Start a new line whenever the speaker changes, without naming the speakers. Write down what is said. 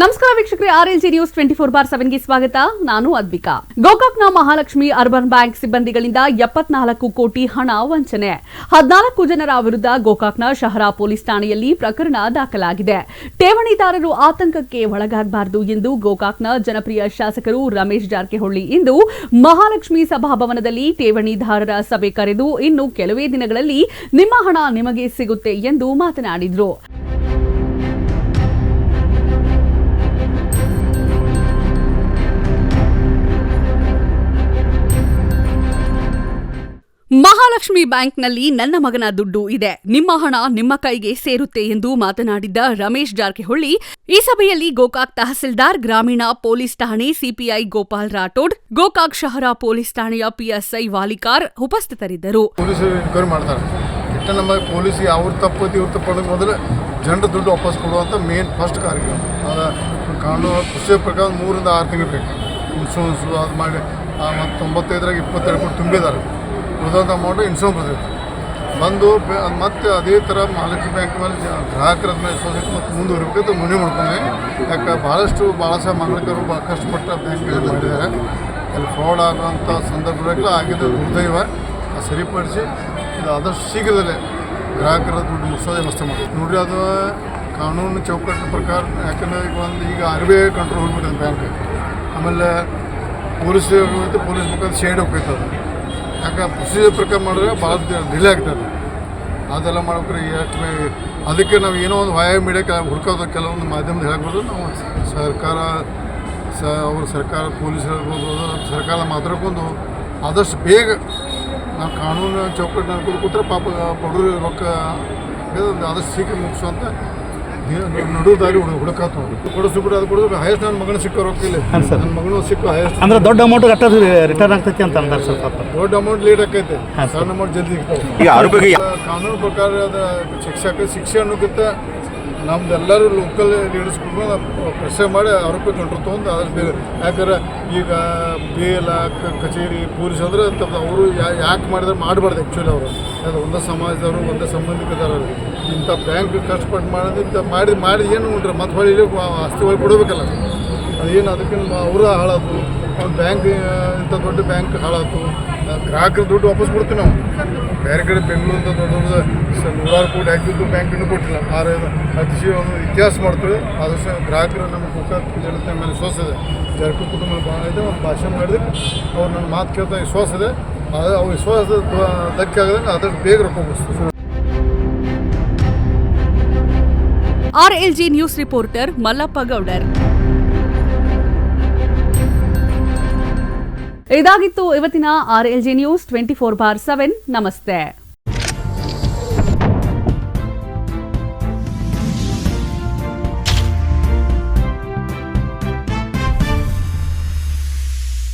ನಮಸ್ಕಾರ ವೀಕ್ಷಕರೇ R L G news twenty four bar ಸೆವೆನ್ಗೆ ಸ್ವಾಗತ. ನಾನು ಅದ್ವಿಕಾ. ಗೋಕಾಕ್ನ ಮಹಾಲಕ್ಷ್ಮಿ ಅರ್ಬನ್ ಬ್ಯಾಂಕ್ ಸಿಬ್ಬಂದಿಗಳಿಂದ ಎಪ್ಪತ್ನಾಲ್ಕು ಕೋಟಿ ಹಣ ವಂಚನೆ. ಹದಿನಾಲ್ಕು ಜನರ ವಿರುದ್ಧ ಗೋಕಾಕ್ನ ಶಹರಾ ಪೊಲೀಸ್ ಠಾಣೆಯಲ್ಲಿ ಪ್ರಕರಣ ದಾಖಲಾಗಿದೆ. ಠೇವಣಿದಾರರು ಆತಂಕಕ್ಕೆ ಒಳಗಾಗಬಾರದು ಎಂದು ಗೋಕಾಕ್ನ ಜನಪ್ರಿಯ ಶಾಸಕರು ರಮೇಶ್ ಜಾರಕಿಹೊಳಿ ಇಂದು ಮಹಾಲಕ್ಷ್ಮಿ ಸಭಾಭವನದಲ್ಲಿ ಠೇವಣಿದಾರರ ಸಭೆ ಕರೆದು ಇನ್ನು ಕೆಲವೇ ದಿನಗಳಲ್ಲಿ ನಿಮ್ಮ ಹಣ ನಿಮಗೆ ಸಿಗುತ್ತೆ ಎಂದು ಮಾತನಾಡಿದರು. ಮಹಾಲಕ್ಷ್ಮಿ ಬ್ಯಾಂಕ್ನಲ್ಲಿ ನನ್ನ ಮಗನ ದುಡ್ಡು ಇದೆ. ನಿಮ್ಮ ಹಣ ನಿಮ್ಮ ಕೈಗೆ ಸೇರುತ್ತೆ ಎಂದು ಮಾತನಾಡಿದ್ದ ರಮೇಶ್ ಜಾರಕಿಹೊಳಿ, ಈ ಸಭೆಯಲ್ಲಿ ಗೋಕಾಕ್ ತಹಸೀಲ್ದಾರ್ ಗ್ರಾಮೀಣ ಪೊಲೀಸ್ ಠಾಣೆ ಸಿಪಿಐ ಗೋಪಾಲ್ ರಾಠೋಡ್, ಗೋಕಾಕ್ ಶಹರ ಪೊಲೀಸ್ ಠಾಣೆಯ ಪಿಎಸ್ಐ ವಾಲಿಕಾರ್ ಉಪಸ್ಥಿತರಿದ್ದರು.
ಪೊಲೀಸಿಗೆ ಅವ್ರು ತಪ್ಪು ಇವ್ರು ತಪ್ಪು ಮೊದಲು ಜನರ ದುಡ್ಡು ವಾಪಸ್ ಕೊಡುವಂಥ ಮೇನ್ ಫಸ್ಟ್ ಕಾರ್ಯಕ್ರಮ. ಕಾನೂನು ಕೃಷಿ ಪ್ರಕಾರ ಮೂರಿಂದ ಆರು ತಿಂಗಳು ಬೇಕು. ಇನ್ಶೂರೆನ್ಸ್ ಅದು ಮಾಡಿ ತೊಂಬತ್ತೈದರಾಗ ಇಪ್ಪತ್ತೆರಡು ಕೋಟಿ ತುಂಬಿದ್ದಾರೆ. ಉಳಿದಂಥ ಅಮೌಂಟು ಇನ್ಶೂರೆನ್ಸ್ ಬರ್ತೈತಿ. ಬಂದು ಮತ್ತೆ ಅದೇ ಥರ ಮಹಾಲಕ್ಷ್ಮಿ ಬ್ಯಾಂಕ್ ಮೇಲೆ ಗ್ರಾಹಕರ ಮೇಲೆ ವಿಶ್ವಾಸ ಮತ್ತು ಮುಂದುವರಿಬೇಕಂತ ಮನವಿ ಮಾಡ್ಕೊಂಡೆ. ಯಾಕೆ ಭಾಳಷ್ಟು ಭಾಳ ಸಹ ಮಾಲೀಕರು ಭಾಳ ಕಷ್ಟಪಟ್ಟ ಬ್ಯಾಂಕ್ಗಳು ಮಾಡಿದ್ದಾರೆ ಅಲ್ಲಿ ಫ್ರಾಡ್ ಆಗುವಂಥ ಸಂದರ್ಭಗಳು ಆಗಿದ್ದು ದುರ್ದೈವ. ಸರಿಪಡಿಸಿ ಇದು ಆದಷ್ಟು ಶೀಘ್ರದಲ್ಲೇ ಗ್ರಾಹಕರ ದುಡ್ಡು ಮುಗಿಸೋ ವ್ಯವಸ್ಥೆ ಮಾಡಿ ನೋಡಿರಿ ಅದು ಕಾನೂನು ಚೌಕಟ್ಟಿನ ಪ್ರಕಾರ ಯಾಕಂದರೆ ಈಗ ಒಂದು ಈಗ ಆರ್ ಬಿ ಐ ಕಂಟ್ರೋಲ್ ಹೋಗ್ಬಿಟ್ಟಿದೆ ಬ್ಯಾಂಕ್ ಆಮೇಲೆ ಪೊಲೀಸ್ ಪೊಲೀಸ್ ಮುಖಾಂತರ ಶೇಡ್ ಹೋಗ್ತೈತೆ ಅದು. ಯಾಕೆ ಪ್ರೊಸೀಜರ್ ಪ್ರಕಾರ ಮಾಡಿದ್ರೆ ಭಾಳ ಡಿಲೇ ಆಗ್ತದೆ. ಅದೆಲ್ಲ ಮಾಡ್ಬೇಕ್ರೆ ಎಷ್ಟು ಅದಕ್ಕೆ ನಾವು ಏನೋ ಒಂದು ವಾಯ ಮೀಡಿಯಾಕ್ಕೆ ಹುಡ್ಕೋದು, ಕೆಲವೊಂದು ಮಾಧ್ಯಮದ ಹೇಳ್ಬೋದು, ನಾವು ಸರ್ಕಾರ ಸ, ಅವ್ರ ಸರ್ಕಾರ ಪೊಲೀಸ್ ಹೇಳ್ಬೋದು ಸರ್ಕಾರ ಮಾತಾಡ್ಕೊಂಡು ಆದಷ್ಟು ಬೇಗ ನಾವು ಕಾನೂನು ಚೌಕಟ್ಟಿನ ಕೂತ್ರೆ ಪಾಪ ಬಡವರು ರೊಕ್ಕ ಆದಷ್ಟು ಶೀಘ್ರ ಮುಗಿಸುವಂತ ನಡು ದಾರಿ ಹುಡು ಹುಡುಕಾತು. ಕೊಡಿಸು ಬಿಡು ಅದು ಕೊಡಿದ್ರೆ ಹೈಯೆಸ್ಟ್ ನನ್ನ ಮಗನ ಸಿಕ್ಕೋ ರೊಕ್ಕ ಇಲ್ಲ. ನನ್ನ ಮಗನ ಸಿಕ್ಕ ಹೈಯೆಸ್ಟ್
ಅಂದ್ರೆ ದೊಡ್ಡ ಅಮೌಂಟ್ ಕಟ್ಟೋದು ರಿಟರ್ನ್ ಆಗ್ತೈತಿ ಅಂತ ಅಂತಾರೆ ಸ್ವಲ್ಪ ಪಾಪ
ದೊಡ್ಡ ಅಮೌಂಟ್ ಲೇಟ್ ಆಕೈತೆ ಸಣ್ಣ ಅಮೌಂಟ್ ಜಲ್ದಿ
ಈಗ ಆರೋಪಿಗೆ
ಕಾನೂನು ಪ್ರಕಾರ ಅದ ಶಿಕ್ಷಕ ಶಿಕ್ಷೆ ಅನ್ನೋಕ್ಕಿಂತ ನಮ್ದು ಎಲ್ಲರೂ ಲೋಕಲ್ ಲೀಡರ್ಸ್ಗಳು ಪ್ರೆಸ್ ಮಾಡಿ ಆರೋಪಿ ಕಂಟ್ರೋಲ್ ತೊಗೊಂಡು ಅದ್ರ ಬೇರೆ ಯಾಕಂದ್ರೆ ಈಗ ಬೇಲ ಕಚೇರಿ, ಪೊಲೀಸ್ ಅಂದ್ರೆ ಅವರು ಯಾಕೆ ಮಾಡಿದ್ರೆ ಮಾಡಬಾರ್ದು ಆ್ಯಕ್ಚುಲಿ ಅವರು. ಅದು ಒಂದೇ ಸಮಾಜದವರು, ಒಂದೇ ಸಂಬಂಧಿಕದವರು. ಇಂಥ ಬ್ಯಾಂಕ್ ಕಷ್ಟಪಟ್ಟು ಮಾಡೋದು ಇಂಥ ಮಾಡಿ ಮಾಡಿ ಏನು ಉಂಟ್ರೆ ಮತ್ತೆ ಹೊಳಿ ಆಸ್ತಿ ಹೊಳಿ ಕೊಡಬೇಕಲ್ಲ. ಅದೇನು ಅದಕ್ಕೆ ಅವರು ಹಾಳಾತು. ಒಂದು ಬ್ಯಾಂಕ್ ಇಂಥ ದೊಡ್ಡ ಬ್ಯಾಂಕ್ ಹಾಳಾತು. ಗ್ರಾಹಕರ ದುಡ್ಡು ವಾಪಸ್ ಕೊಡ್ತೀವಿ ನಾವು. ಬೇರೆ ಕಡೆ ಬೆಂಗಳೂರಿಂದ ದೊಡ್ಡ ದೊಡ್ಡ ನೂರಾರು ಕೋಟಿ ಹಾಕಿದ್ದು ಬ್ಯಾಂಕ್ ಇನ್ನೂ ಕೊಟ್ಟಿಲ್ಲ. ಆದರೆ ಅತಿಶಯ ಒಂದು ಇತಿಹಾಸ ಮಾಡ್ತೀವಿ. ಆದಷ್ಟು ಗ್ರಾಹಕರು ನಮ್ಮ ಮುಖ ಜನತೆ ಮೇಲೆ ಇದೆ. ಜಾರಕಿ ಕುಟುಂಬ ಭಾಳ ಇದೆ, ಒಂದು ಭಾಷಣ ಮಾಡಿದೆ ಅವ್ರು ನನ್ನ ಮಾತು ಕೇಳ್ತಾ ವಿಶ್ವಾಸ ಇದೆ. ಅದು ಅವ್ರ ವಿಶ್ವಾಸದ ಧಕ್ಕೆ ಆಗದೆ ಅದಕ್ಕೆ ಬೇಗ ರೊಕ್ಕ L
G news reporter Mallappa Gowdar. ಇದಾಗಿತ್ತು ಇವತ್ತಿನ RLG news twenty four bar seven ನಮಸ್ತೆ.